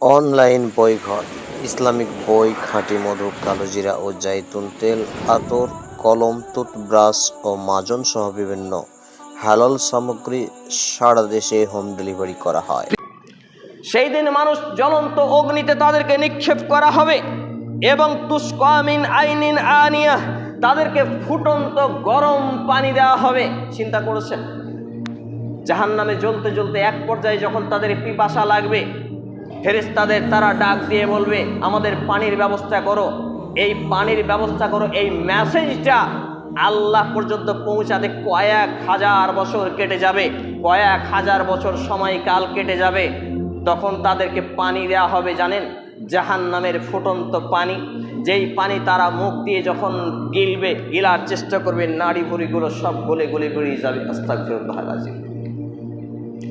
Online বইঘর, Islamic বই, খাঁটি মধু, কালোজিরা ও জাইতুন তেল, আতর, কলম, টুথব্রাশ ও মাজন সহ বিভিন্ন হালাল সামগ্রী সারা দেশে হোম ডেলিভারি করা হয়। সেই দিন মানুষ জ্বলন্ত অগ্নিতে তাদেরকে নিক্ষেপ করা হবে এবং তুষ্কামিন আইনিন আনিয়া তাদেরকে ফুটন্ত গরম পানি দেওয়া হবে। চিন্তা করেছেন? জাহান নামে জ্বলতে জ্বলতে এক পর্যায়ে যখন তাদের পিপাসা লাগবে ফেরেশতাদের তারা ডাক দিয়ে বলবে, আমাদের পানির ব্যবস্থা করো। এই পানির ব্যবস্থা করো, এই মেসেজটা আল্লাহ পর্যন্ত পৌঁছাতে কয়েক হাজার বছর কেটে যাবে। কয়েক হাজার বছর সময়কাল কেটে যাবে। তখন তাদেরকে পানি দেওয়া হবে, জানেন? জাহান নামের ফুটন্ত পানি। যেই পানি তারা মুখ দিয়ে যখন গিলবে, গিলার চেষ্টা করবে নাড়ি ভুড়িগুলো সব গলে গলে বেরিয়ে যাবে। আলাজিম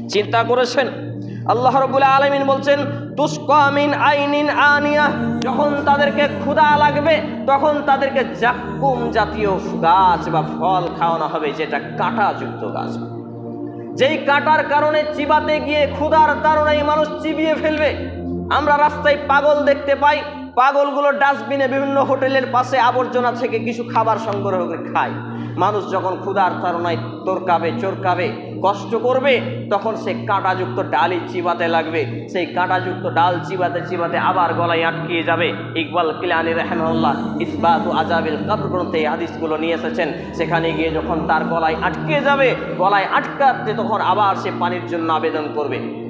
চিন্তা করেছেন? আল্লাহ রবুল্লা আলমিন বলছেন তুস্কামিন আইনিন আনিয়া। যখন তাদেরকে ক্ষুধা লাগবে, তখন তাদেরকে জাকুম জাতীয় গাছ বা ফল খাওয়ানো হবে, যেটা কাঁটাযুক্ত গাছ। যেই কাটার কারণে চিবাতে গিয়ে ক্ষুধার তারণায় মানুষ চিবিয়ে ফেলবে। আমরা রাস্তায় পাগল দেখতে পাই, পাগলগুলো ডাস্টবিনে বিভিন্ন হোটেলের পাশে আবর্জনা থেকে কিছু খাবার সংগ্রহ করে খায়। মানুষ যখন ক্ষুধার তারণায় তোরকাবে, চোরকাবে কষ্ট করবে, তখন সে কাঁটাযুক্ত ডালই চিবাতে লাগবে। সেই কাঁটাযুক্ত ডাল চিবাতে চিবাতে আবার গলায় আটকিয়ে যাবে। ইকবাল কিলানি রহমাল্লাহ ইসবাতু আজাবিল কবর গ্রন্থে এই হাদিসগুলো নিয়ে এসেছেন। সেখানে গিয়ে যখন তার গলায় আটকে যাবে, গলায় আটকাতে তখন আবার সে পানির জন্য আবেদন করবে।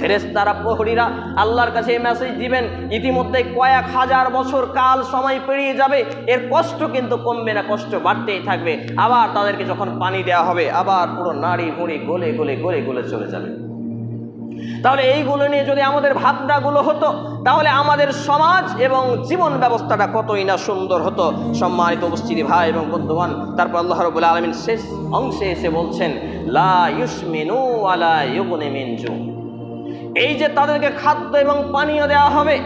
ফেরেস্তারা প্রহরীরা আল্লাহর কাছে এই মেসেজ দিবেন, ইতিমধ্যে কয়েক হাজার বছর কাল সময় পেরিয়ে যাবে, এর কষ্ট কিন্তু কমবে না, কষ্ট বাড়তেই থাকবে। আবার তাদেরকে যখন পানি দেওয়া হবে, আবার পুরো নাড়ি হুড়ি গলে গলে গলে গলে চলে যাবে। তাহলে এইগুলো নিয়ে যদি আমাদের ভাবনাগুলো হতো, তাহলে আমাদের সমাজ এবং জীবন ব্যবস্থাটা কতই না সুন্দর হতো। সম্মানিত উপস্থিতি ভাই এবং বন্ধুবান তারপর আল্লাহ রবুল্লা আলমিন শেষ অংশে এসে বলছেন, লা ইউসমিনু আলা ইউগুনে মিনজু। এই যে তাদেরকে খাদ্য এবং পানীয় দেওয়া হবে,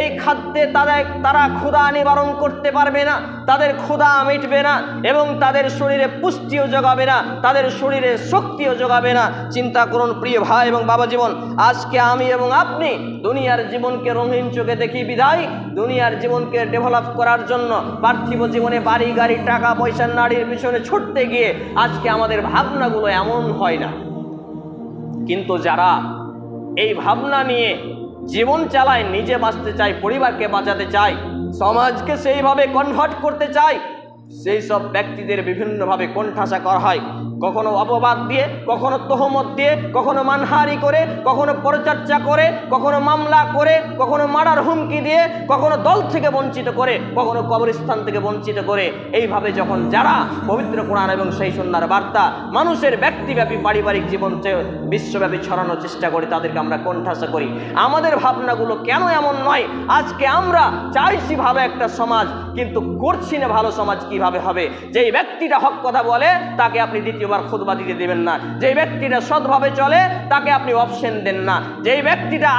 এই খাদ্যে তাদের, তারা ক্ষুধা নিবারণ করতে পারবে না, তাদের ক্ষুধা মিটবে না এবং তাদের শরীরে পুষ্টিও যোগাবে না, তাদের শরীরে শক্তিও যোগাবে না। চিন্তা করুন প্রিয় ভাই এবং বাবা জীবন, আজকে আমি এবং আপনি দুনিয়ার জীবনকে রঙিন চোখে দেখি বিদায়। দুনিয়ার জীবনকে ডেভেলপ করার জন্য পার্থিব জীবনে বাড়ি, গাড়ি, টাকা, পয়সা, নারীর পিছনে ছুটতে গিয়ে আজকে আমাদের ভাবনাগুলো এমন হয় না। কিন্তু যারা এই ভাবনা নিয়ে জীবন চালায়, নিজে বাঁচতে চাই পরিবারকে বাঁচাতে চাই সমাজকে সেইভাবে কনভার্ট করতে চাই সেই সব ব্যক্তিদের বিভিন্নভাবে কোণঠাসা করা হয়। কখনো অপবাদ দিয়ে, কখনো তহমত দিয়ে, কখনো মানহারি করে, কখনো পরচর্চা করে, কখনো মামলা করে, কখনো মারার হুমকি দিয়ে, কখনো দল থেকে বঞ্চিত করে, কখনো কবরস্থান থেকে বঞ্চিত করে। এইভাবে যখন যারা পবিত্র কোরআন এবং সেই সন্ধ্যার বার্তা মানুষের ব্যক্তিব্যাপী পারিবারিক জীবন বিশ্বব্যাপী ছড়ানোর চেষ্টা করি, তাদেরকে আমরা কণ্ঠাসা করি। আমাদের ভাবনাগুলো কেন এমন নয়? আজকে আমরা চাইছি ভালো একটা সমাজ, কিন্তু করছি না ভালো সমাজ কীভাবে হবে? যেই ব্যক্তিটা হক কথা বলে, তাকে আপনি দ্বিতীয়বার খুদবা দিতে দেবেন না। যেই ব্যক্তিটা সৎভাবে চলে, তাকে আপনি অপশন দেন না। যেই ব্যক্তিটা